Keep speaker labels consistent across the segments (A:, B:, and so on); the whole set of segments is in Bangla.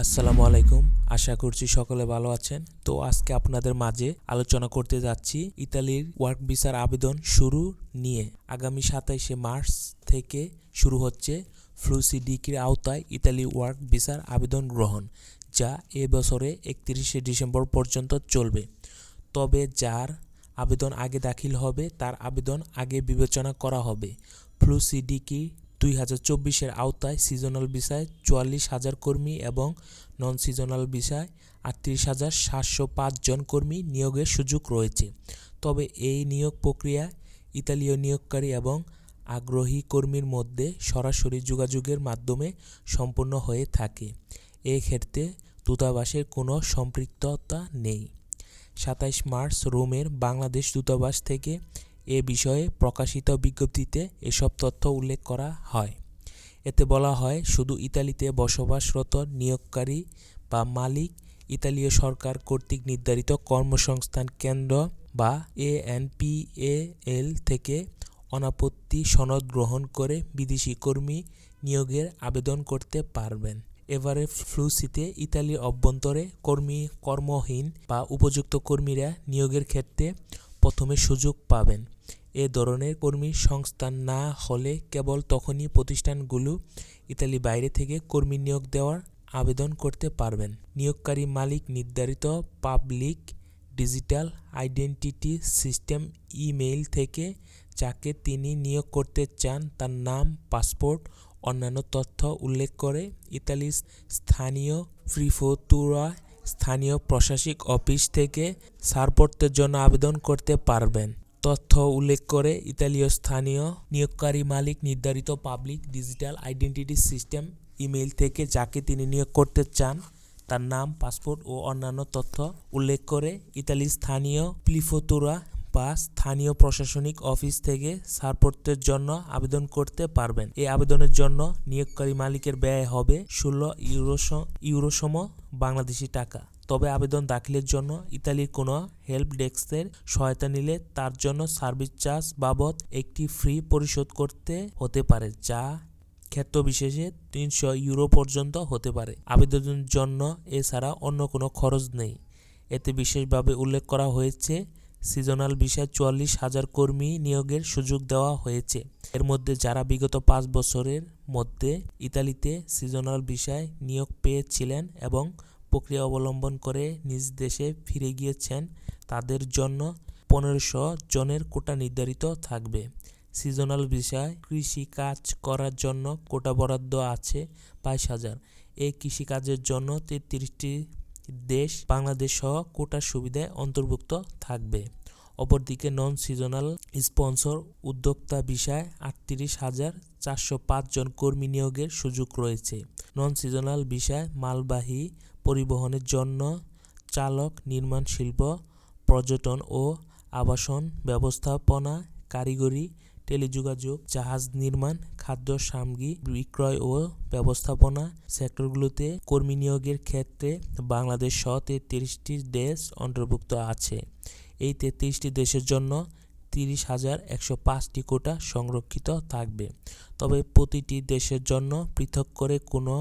A: আসসালামু আলাইকুম। আশা করছি সকলে ভালো আছেন। তো আজকে আপনাদের মাঝে আলোচনা করতে যাচ্ছি ইতালির ওয়ার্ক ভিসার আবেদন শুরু নিয়ে। আগামী সাতাইশে মার্চ থেকে শুরু হচ্ছে ফ্লুসিডিকির আওতায় ইতালি ওয়ার্ক ভিসার আবেদন গ্রহণ, যা এ বছরে একত্রিশে ডিসেম্বর পর্যন্ত চলবে। তবে যার আবেদন আগে দাখিল হবে, তার আবেদন আগে বিবেচনা করা হবে। ফ্লুসি ফ্লুসিডিকি দুই হাজার চব্বিশের আওতায় সিজনাল ভিসায় চুয়াল্লিশ হাজার কর্মী এবং নন সিজনাল ভিসায় আটত্রিশ হাজার সাতশো জন কর্মী নিয়োগের সুযোগ রয়েছে। তবে এই নিয়োগ প্রক্রিয়া ইতালীয় নিয়োগকারী এবং আগ্রহী কর্মীর মধ্যে সরাসরি যোগাযোগের মাধ্যমে সম্পন্ন হয়ে থাকে। এক্ষেত্রে দূতাবাসের কোনো সম্পৃক্ততা নেই। সাতাইশ মার্চ রোমের বাংলাদেশ দূতাবাস থেকে এ বিষয়ে প্রকাশিত বিজ্ঞপ্তিতে এসব তথ্য উল্লেখ করা হয়। এতে বলা হয়, শুধু ইতালিতে বসবাসরত নিয়োগকারী বা মালিক, ইতালীয় সরকার কর্তৃক নির্ধারিত কর্মসংস্থান কেন্দ্র বা এএনপিএএল থেকে অনাপত্তি সনদ গ্রহণ করে বিদেশি কর্মী নিয়োগের আবেদন করতে পারবেন। এবারে ফ্লুসিতে ইতালির অভ্যন্তরে কর্মী, কর্মহীন বা উপযুক্ত কর্মীরা নিয়োগের ক্ষেত্রে প্রথমে সুযোগ পাবেন। এ ধরনের কর্মী সংস্থান না হলে কেবল তখনই প্রতিষ্ঠানগুলো ইতালি বাইরে থেকে কর্মী নিয়োগ দেওয়ার আবেদন করতে পারবেন। নিয়োগকারী মালিক নির্ধারিত public digital identity system email থেকে যাকে তিনি নিয়োগ করতে চান তার নাম, পাসপোর্ট, অন্যান্য তথ্য উল্লেখ করে ইতালির স্থানীয় প্রিফোতুরা স্থানীয় প্রশাসিক অফিস থেকে ছাড়পত্রের জন্য আবেদন করতে পারবেন। তথ্য উল্লেখ করে ইতালীয় স্থানীয় নিয়োগকারী মালিক নির্ধারিত public digital identity system email থেকে যাকে তিনি নিয়োগ করতে চান, তার নাম, পাসপোর্ট ও অন্যান্য তথ্য উল্লেখ করে ইতালির স্থানীয় প্লিফোতুরা বা স্থানীয় প্রশাসনিক অফিস থেকে ছাড়পত্রের জন্য আবেদন করতে পারবেন। এই আবেদনের জন্য নিয়োগকারী মালিকের ব্যয় হবে ষোলো ইউরোস ইউরোসম বাংলাদেশি টাকা। তবে আবেদন দাখিলের জন্য ইতালির কোনো হেল্প ডেস্কের সহায়তা নিলে তার জন্য সার্ভিস চার্জ বাবদ একটি ফি পরিশোধ করতে হতে পারে, যা ক্ষেত্র বিশেষে তিনশো ইউরো পর্যন্ত হতে পারে। আবেদনের জন্য এছাড়া অন্য কোনো খরচ নেই। এতে বিশেষভাবে উল্লেখ করা হয়েছে, সিজনাল বিষয়ে চুয়াল্লিশ হাজার কর্মী নিয়োগের সুযোগ দেওয়া হয়েছে। এর মধ্যে যারা বিগত পাঁচ বছরের মধ্যে ইতালিতে সিজনাল বিষয় নিয়োগ পেয়েছিলেন এবং প্রক্রিয়া অবলম্বন করে নিজ দেশে ফিরে গিয়েছেন, তাদের জন্য পনেরোশো জনের কোটা নির্ধারিত থাকবে। সিজনাল বিষয় কৃষি কাজ করার জন্য কোটা বরাদ্দ আছে বাইশ হাজার। এই কৃষিকাজের জন্য তেত্রিশটি দেশ বাংলাদেশ সহ কোটার সুবিধায় অন্তর্ভুক্ত থাকবে। অপরদিকে নন সিজনাল স্পন্সর উদ্যোক্তা বিষয়ে আটত্রিশ হাজার চারশো জন কর্মী নিয়োগের সুযোগ রয়েছে। নন সিজনাল বিষয় মালবাহী পরিবহনের জন্য চালক, নির্মাণ শিল্প, পর্যটন ও আবাসন ব্যবস্থাপনা, কারিগরি, টেলিযোগাযোগ, জাহাজ নির্মাণ, খাদ্য, সামগ্রী বিক্রয় ও ব্যবস্থাপনা সেক্টরগুলোতে কর্মী নিয়োগের ক্ষেত্রে বাংলাদেশ সহ তেত্রিশটি দেশ অন্তর্ভুক্ত আছে। এই তেত্রিশটি দেশের জন্য তিরিশ হাজার একশো পাঁচটি কোটা সংরক্ষিত থাকবে। তবে প্রতিটি দেশের জন্য পৃথক করে কোনো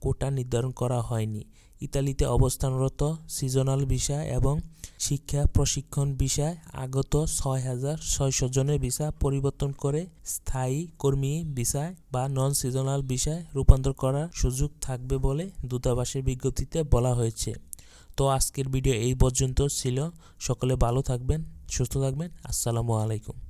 A: কোটা নির্ধারণ করা হয়নি। ইতালিতে অবস্থানরত সিজনাল ভিসা এবং শিক্ষা প্রশিক্ষণ ভিসায় আগত ছয় হাজার ছয়শো জনের ভিসা পরিবর্তন করে স্থায়ী কর্মী ভিসায় বা নন সিজনাল ভিসায় রূপান্তর করার সুযোগ থাকবে বলে দূতাবাসের বিজ্ঞপ্তিতে বলা হয়েছে। তো আজকের ভিডিও এই পর্যন্ত ছিল। সকলে ভালো থাকবেন, সুস্থ থাকবেন। আসসালামু আলাইকুম।